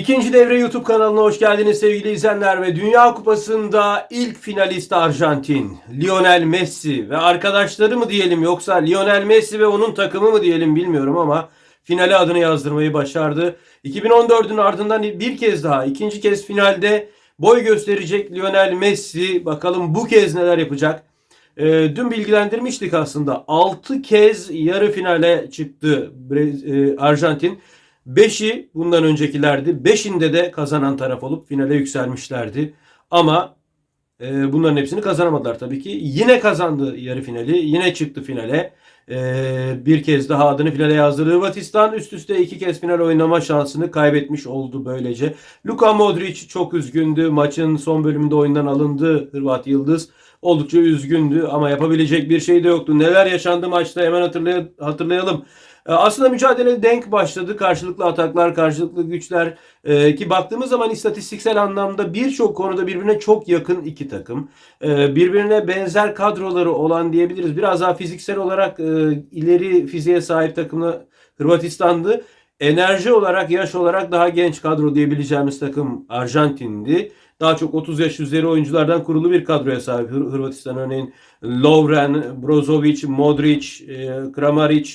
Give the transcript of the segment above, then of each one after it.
İkinci devre YouTube kanalına hoş geldiniz sevgili izleyenler ve Dünya Kupası'nda ilk finalist Arjantin, Lionel Messi ve arkadaşları mı diyelim yoksa Lionel Messi ve onun takımı mı diyelim bilmiyorum ama finale adını yazdırmayı başardı. 2014'ün ardından bir kez daha ikinci kez finalde boy gösterecek Lionel Messi bakalım bu kez neler yapacak. Ee, dün bilgilendirmiştik aslında 6 kez yarı finale çıktı e, Arjantin. Beşi bundan öncekilerdi. Beşinde de kazanan taraf olup finale yükselmişlerdi. Ama e, bunların hepsini kazanamadılar tabii ki. Yine kazandı yarı finali. Yine çıktı finale. E, bir kez daha adını finale yazdırdı. Hırvatistan üst üste iki kez final oynama şansını kaybetmiş oldu böylece. Luka Modric çok üzgündü. Maçın son bölümünde oyundan alındı Hırvat Yıldız. Oldukça üzgündü ama yapabilecek bir şey de yoktu. Neler yaşandı maçta hemen hatırlay- hatırlayalım. E, Aslında mücadele denk başladı. Karşılıklı ataklar, karşılıklı güçler e, ki baktığımız zaman istatistiksel anlamda birçok konuda birbirine çok yakın iki takım. E, birbirine benzer kadroları olan diyebiliriz. Biraz daha fiziksel olarak e, ileri fiziğe sahip takımı Hırvatistan'dı. Enerji olarak, yaş olarak daha genç kadro diyebileceğimiz takım Arjantin'di. Daha çok 30 yaş üzeri oyunculardan kurulu bir kadroya sahip Hır- Hırvatistan örneğin Lovren, Brozovic, Modric, e, Kramaric,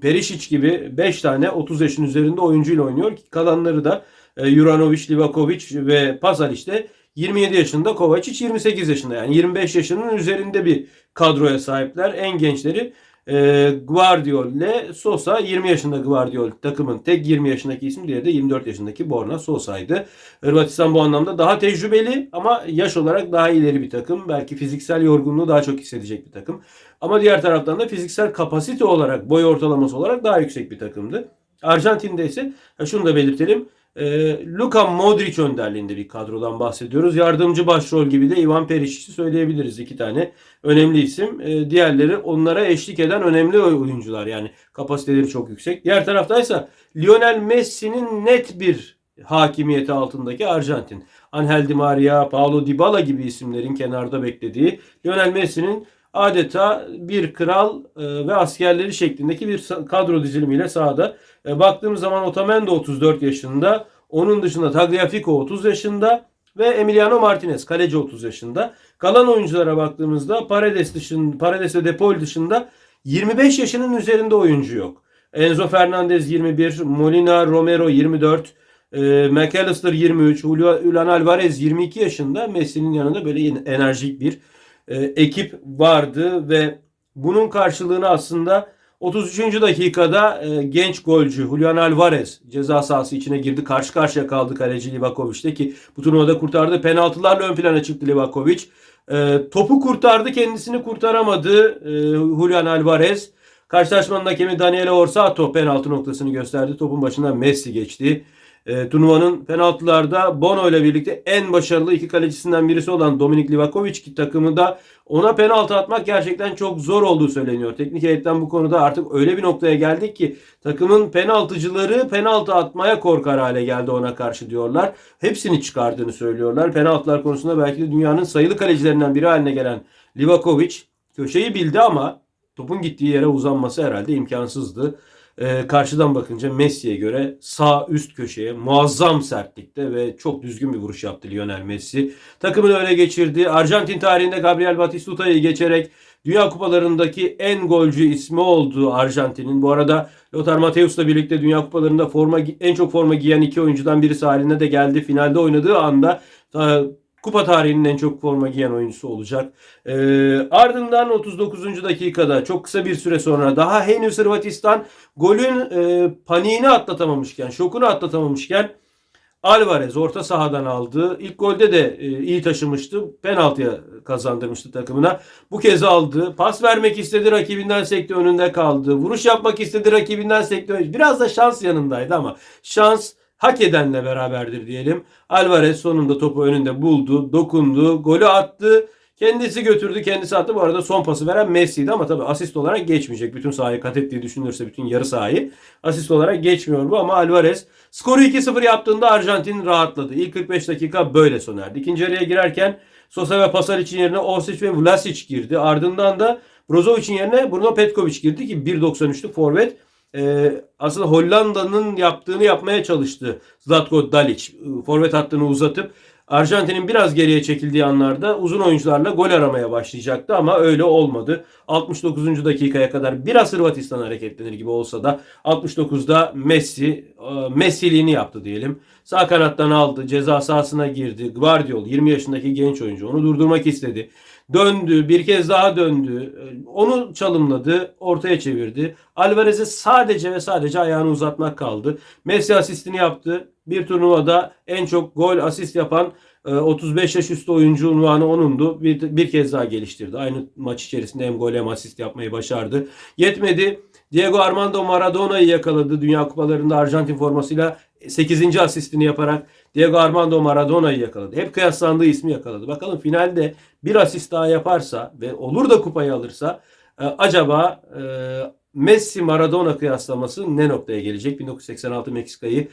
Perisic gibi 5 tane 30 yaşın üzerinde oyuncuyla oynuyor. Kalanları da e, Juranovic, Livakovic ve Pasalic de 27 yaşında, Kovacic 28 yaşında. Yani 25 yaşının üzerinde bir kadroya sahipler. En gençleri e, Guardiol ile Sosa 20 yaşında Guardiol takımın tek 20 yaşındaki ismi diğeri de 24 yaşındaki Borna Sosa'ydı. Hırvatistan bu anlamda daha tecrübeli ama yaş olarak daha ileri bir takım. Belki fiziksel yorgunluğu daha çok hissedecek bir takım. Ama diğer taraftan da fiziksel kapasite olarak, boy ortalaması olarak daha yüksek bir takımdı. Arjantin'de ise şunu da belirtelim. E, Luka Modric önderliğinde bir kadrodan bahsediyoruz. Yardımcı başrol gibi de Ivan Perisic'i söyleyebiliriz. iki tane önemli isim. E, diğerleri onlara eşlik eden önemli oyuncular. Yani kapasiteleri çok yüksek. Diğer taraftaysa Lionel Messi'nin net bir hakimiyeti altındaki Arjantin. Angel Di Maria, Paulo Dybala gibi isimlerin kenarda beklediği Lionel Messi'nin adeta bir kral e, ve askerleri şeklindeki bir kadro dizilimiyle sahada. E, baktığımız zaman Otamendi 34 yaşında. Onun dışında Tagliafico 30 yaşında ve Emiliano Martinez kaleci 30 yaşında. Kalan oyunculara baktığımızda Paredes dışında Paredes ve Depol dışında 25 yaşının üzerinde oyuncu yok. Enzo Fernandez 21, Molina Romero 24, e, McAllister 23, Julio- Julian Alvarez 22 yaşında. Messi'nin yanında böyle enerjik bir e, ekip vardı ve bunun karşılığını aslında 33. dakikada e, genç golcü Julian Alvarez ceza sahası içine girdi. Karşı karşıya kaldı kaleci Livakovic'te ki bu turnuvada kurtardı. Penaltılarla ön plana çıktı Livakovic. E, topu kurtardı kendisini kurtaramadı e, Julian Alvarez. Karşılaşmanın hakemi Daniele Orsato penaltı noktasını gösterdi. Topun başına Messi geçti. E, turnuvanın penaltılarda Bono ile birlikte en başarılı iki kalecisinden birisi olan Dominik Livakovic ki takımı da ona penaltı atmak gerçekten çok zor olduğu söyleniyor. Teknik heyetten bu konuda artık öyle bir noktaya geldik ki takımın penaltıcıları penaltı atmaya korkar hale geldi ona karşı diyorlar. Hepsini çıkardığını söylüyorlar. Penaltılar konusunda belki de dünyanın sayılı kalecilerinden biri haline gelen Livakovic köşeyi bildi ama topun gittiği yere uzanması herhalde imkansızdı. Ee, karşıdan bakınca Messi'ye göre sağ üst köşeye muazzam sertlikte ve çok düzgün bir vuruş yaptı Lionel Messi. Takımını öne geçirdi. Arjantin tarihinde Gabriel Batistuta'yı geçerek Dünya Kupalarındaki en golcü ismi oldu Arjantin'in. Bu arada Lothar Matthäus'la birlikte Dünya Kupalarında forma en çok forma giyen iki oyuncudan birisi haline de geldi. Finalde oynadığı anda e, Kupa tarihinin en çok forma giyen oyuncusu olacak. E, ardından 39. dakikada çok kısa bir süre sonra daha henüz Hırvatistan golün e, paniğini atlatamamışken, şokunu atlatamamışken Alvarez orta sahadan aldı. İlk golde de e, iyi taşımıştı. Penaltıya kazandırmıştı takımına. Bu kez aldı. Pas vermek istedi rakibinden sekti önünde kaldı. Vuruş yapmak istedi rakibinden sekti. önünde- Biraz da şans yanındaydı ama şans hak edenle beraberdir diyelim. Alvarez sonunda topu önünde buldu, dokundu, golü attı. Kendisi götürdü, kendisi attı. Bu arada son pası veren Messi'ydi ama tabii asist olarak geçmeyecek. Bütün sahayı kat ettiği düşünülürse bütün yarı sahayı asist olarak geçmiyor bu ama Alvarez skoru 2-0 yaptığında Arjantin rahatladı. İlk 45 dakika böyle sona erdi. İkinci yarıya girerken Sosa ve Pasaric'in yerine Osic ve Vlasic girdi. Ardından da Brozovic'in yerine Bruno Petkovic girdi ki 1.93'lük forvet. E, aslında Hollanda'nın yaptığını yapmaya çalıştı Zlatko Dalic. Forvet hattını uzatıp Arjantin'in biraz geriye çekildiği anlarda uzun oyuncularla gol aramaya başlayacaktı ama öyle olmadı. 69. dakikaya kadar biraz Hırvatistan hareketlenir gibi olsa da 69'da Messi e, Messi'liğini yaptı diyelim. Sağ kanattan aldı, ceza sahasına girdi. Guardiol 20 yaşındaki genç oyuncu onu durdurmak istedi. Döndü, bir kez daha döndü. Onu çalımladı, ortaya çevirdi. Alvarez'e sadece ve sadece ayağını uzatmak kaldı. Messi asistini yaptı. Bir turnuvada en çok gol asist yapan 35 yaş üstü oyuncu unvanı onundu. Bir, bir kez daha geliştirdi. Aynı maç içerisinde hem gol hem asist yapmayı başardı. Yetmedi. Diego Armando Maradona'yı yakaladı Dünya Kupalarında Arjantin formasıyla 8. asistini yaparak Diego Armando Maradona'yı yakaladı. Hep kıyaslandığı ismi yakaladı. Bakalım finalde bir asist daha yaparsa ve olur da kupayı alırsa e, acaba e, Messi Maradona kıyaslaması ne noktaya gelecek? 1986 Meksika'yı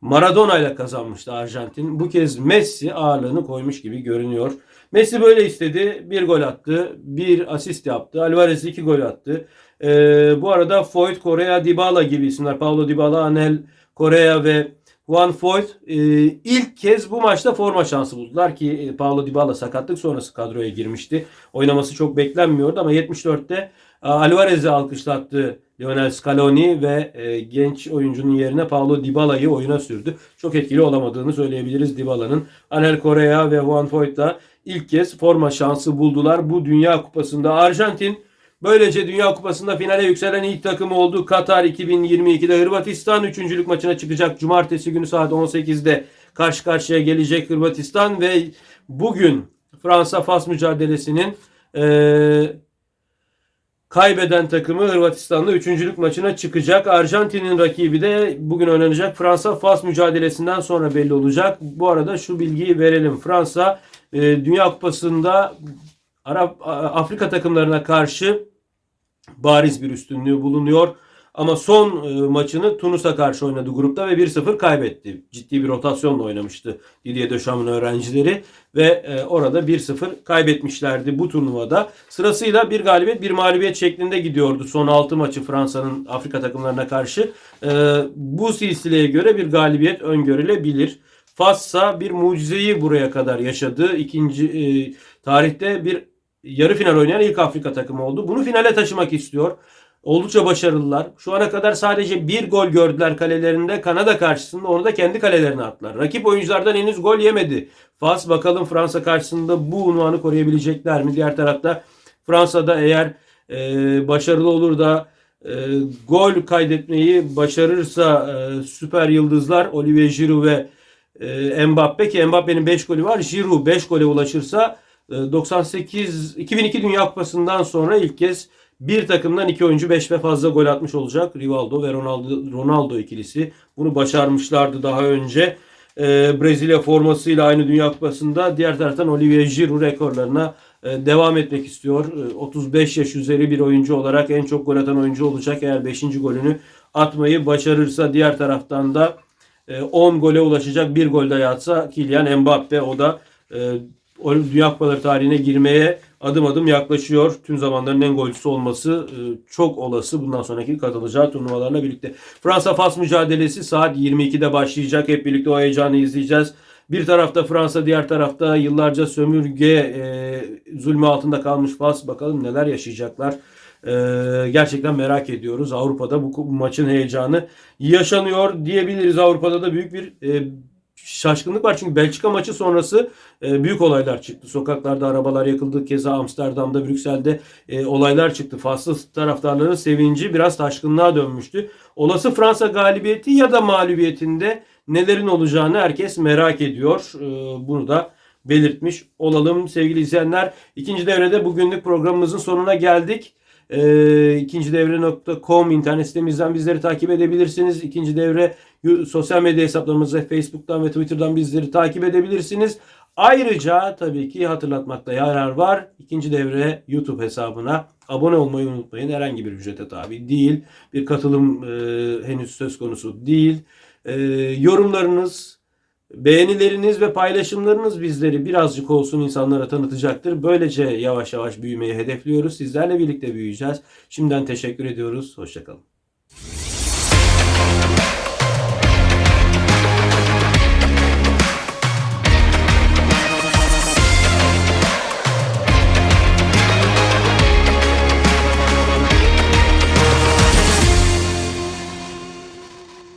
Maradona ile kazanmıştı Arjantin. Bu kez Messi ağırlığını koymuş gibi görünüyor. Messi böyle istedi. Bir gol attı. Bir asist yaptı. Alvarez iki gol attı. Ee, bu arada Foyt, Korea, Dybala gibi isimler. Paulo Dybala, Anel Korea ve Juan Foyt e, ilk kez bu maçta forma şansı buldular ki e, Paulo Dybala sakatlık sonrası kadroya girmişti. Oynaması çok beklenmiyordu ama 74'te e, Alvarez'i alkışlattı Lionel Scaloni ve e, genç oyuncunun yerine Paulo Dybala'yı oyuna sürdü. Çok etkili olamadığını söyleyebiliriz Dybala'nın. Anel Correa ve Juan Foyt da ilk kez forma şansı buldular bu Dünya Kupası'nda. Arjantin Böylece Dünya Kupası'nda finale yükselen ilk takım oldu. Katar 2022'de Hırvatistan 3. maçına çıkacak. Cumartesi günü saat 18'de karşı karşıya gelecek Hırvatistan ve bugün Fransa-Fas mücadelesinin e, kaybeden takımı Hırvatistan'da 3. maçına çıkacak. Arjantin'in rakibi de bugün oynanacak Fransa-Fas mücadelesinden sonra belli olacak. Bu arada şu bilgiyi verelim. Fransa e, Dünya Kupası'nda Arap Afrika takımlarına karşı bariz bir üstünlüğü bulunuyor. Ama son e, maçını Tunus'a karşı oynadı grupta ve 1-0 kaybetti. Ciddi bir rotasyonla oynamıştı Didier Deschamps'ın öğrencileri ve e, orada 1-0 kaybetmişlerdi bu turnuvada. Sırasıyla bir galibiyet bir mağlubiyet şeklinde gidiyordu son 6 maçı Fransa'nın Afrika takımlarına karşı. E, bu silsileye göre bir galibiyet öngörülebilir. Fassa bir mucizeyi buraya kadar yaşadı. İkinci e, tarihte bir yarı final oynayan ilk Afrika takımı oldu. Bunu finale taşımak istiyor. Oldukça başarılılar. Şu ana kadar sadece bir gol gördüler kalelerinde. Kanada karşısında onu da kendi kalelerine attılar. Rakip oyunculardan henüz gol yemedi. Fas bakalım Fransa karşısında bu unvanı koruyabilecekler mi? Diğer tarafta Fransa'da eğer e, başarılı olur da e, gol kaydetmeyi başarırsa e, süper yıldızlar Olivier Giroud ve e, Mbappe ki Mbappe'nin 5 golü var. Giroud 5 gole ulaşırsa 98 ee, 2002 Dünya Kupası'ndan sonra ilk kez bir takımdan iki oyuncu 5 ve fazla gol atmış olacak. Rivaldo ve Ronaldo, Ronaldo ikilisi. Bunu başarmışlardı daha önce. Ee, Brezilya formasıyla aynı Dünya Kupası'nda. Diğer taraftan Olivier Giroud rekorlarına e, devam etmek istiyor. E, 35 yaş üzeri bir oyuncu olarak en çok gol atan oyuncu olacak. Eğer 5. golünü atmayı başarırsa diğer taraftan da e, 10 gole ulaşacak bir gol daha atsa Kylian Mbappe o da e, Dünya Kupaları tarihine girmeye adım adım yaklaşıyor. Tüm zamanların en golcüsü olması e, çok olası bundan sonraki katılacağı turnuvalarla birlikte. Fransa-Fas mücadelesi saat 22'de başlayacak. Hep birlikte o heyecanı izleyeceğiz. Bir tarafta Fransa, diğer tarafta yıllarca sömürge e, zulmü altında kalmış Fas. Bakalım neler yaşayacaklar. E, gerçekten merak ediyoruz. Avrupa'da bu, bu maçın heyecanı yaşanıyor diyebiliriz. Avrupa'da da büyük bir e, şaşkınlık var. Çünkü Belçika maçı sonrası e, büyük olaylar çıktı. Sokaklarda arabalar yakıldı. Keza Amsterdam'da, Brüksel'de e, olaylar çıktı. Faslı taraftarların sevinci biraz taşkınlığa dönmüştü. Olası Fransa galibiyeti ya da mağlubiyetinde nelerin olacağını herkes merak ediyor. E, bunu da belirtmiş olalım sevgili izleyenler. İkinci devrede bugünlük programımızın sonuna geldik. E, ikinci devre.com internet sitemizden bizleri takip edebilirsiniz. İkinci devre sosyal medya hesaplarımızda Facebook'tan ve Twitter'dan bizleri takip edebilirsiniz. Ayrıca tabii ki hatırlatmakta yarar var. İkinci devre YouTube hesabına abone olmayı unutmayın. Herhangi bir ücrete tabi değil. Bir katılım e, henüz söz konusu değil. E, yorumlarınız, Beğenileriniz ve paylaşımlarınız bizleri birazcık olsun insanlara tanıtacaktır. Böylece yavaş yavaş büyümeyi hedefliyoruz. Sizlerle birlikte büyüyeceğiz. Şimdiden teşekkür ediyoruz. Hoşçakalın.